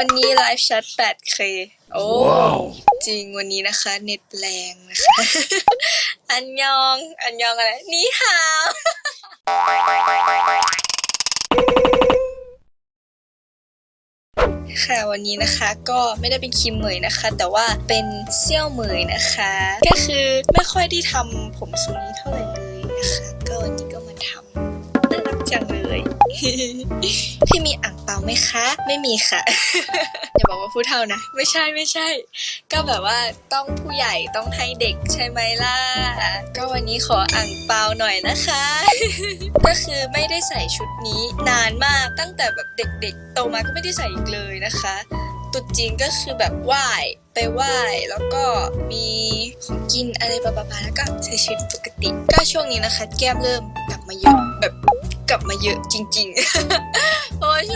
วันนี้ไลฟ์แชท 8K โอ้ จริงวันนี้นะคะ เน็ตแรงนะคะ อันยอง อันยองอะไร นี่ฮาวค่ะวันนี้นะคะก็ไม่ได้เป็นคิมเหมยนะคะ แต่ว่าเป็นเซี่ยวเหมยนะคะ ก็คือไม่ค่อยได้ทำผมทรงนี้เท่าไหร่เลยนะคะ ก็วันนี้ก็มาทำน่ารักจังเลยพี่มีอ่าไหมคะ ไม่มีค่ะอย่าบอกว่าผู้เท่านะ ไม่ใช่ไม่ใช่ ก็แบบว่าต้องผู้ใหญ่ต้องให้เด็กใช่ไหมล่ะ ก็วันนี้ขออ่างเปาหน่อยนะคะ ก็คือไม่ได้ใส่ชุดนี้นานมากตั้งแต่แบบเด็กๆ โตมาก็ไม่ได้ใส่อีกเลยนะคะตุดจีนก็คือแบบไหว้ไปไหว้แล้วก็มีของกินอะไรบาๆแล้วก็ใช้ชีวิตปกติ ก็ช่วงนี้นะคะ แก้มเริ่มกลับมาเยอะแบบกลับมาเยอะจริงๆเพราะว่าช่ว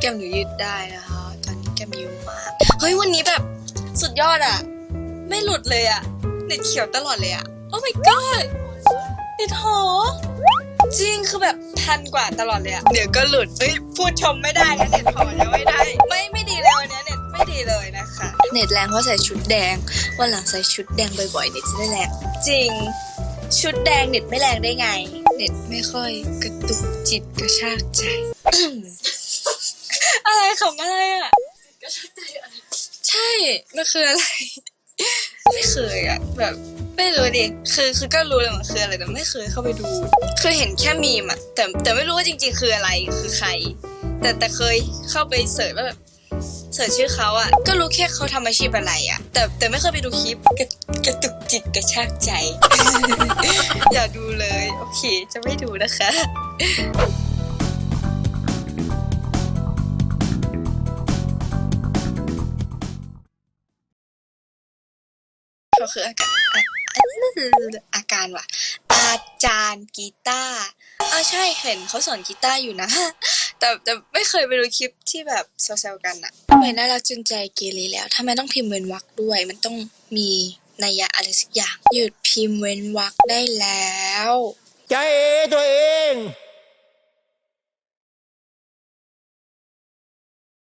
แก้มหนูยืดได้นะคะ ตอนนี้แก้มยืมมาก เฮ้ยวันนี้แบบสุดยอดอะไม่หลุดเลยอะเน็ตเขียวตลอดเลยอะโอ้ my god เน็ตหอจริงคือแบบพันกว่าตลอดเลยอะเดี๋ยวก็หลุดเอ้ยพูดชมไม่ได้นะเน็ตหอยังไม่ได้ ไม่ไม่ดีเลยวันนี้เน็ตไม่ดีเลยนะคะ เน็ตแรงเพราะใส่ชุดแดง วันหลังใส่ชุดแดงบ่อยๆเน็ตจะได้แรงจริง ชุดแดงเน็ตไม่แรงได้ไง เน็ตไม่ค่อยกระตุกจิตกระชากใจ อะไรของอะไรอะก็ชักใจอะใช่มันคืออะไร ไม่เคยอะแบบไม่รู้ดิคือคือก็รู้เลยมันคืออะไรแต่ไม่เคยเข้าไปดู คือเห็นแค่มีมอะแต่แต่ไม่รู้ว่าจริง ๆ คืออะไรคือใคร แต่แต่เคยเข้าไปเสิร์ชว่าแบบเสิร์ชชื่อเขาอะก็รู้แค่เขาทำอาชีพอะไรอะ แต่แต่ไม่เคยไปดูคลิปกระกระตุกจิตกระชากใจ อย่าดูเลย โอเค จะไม่ดูนะคะ ก็คืออาการอาการว่ะ อาจารย์กีตาร์อ่าใช่เห็นเขาสอนกีตาร์อยู่นะ แต่แต่ไม่เคยไปดูคลิปที่แบบแซวๆกันอะเหมือนน่ารักจนใจเกเรแล้วทำไมต้องพิมพ์เว้นวรรคด้วย มันต้องมีนัยยะอะไรสักอย่าง หยุดพิมพ์เว้นวรรคได้แล้ว ใจตัวเอง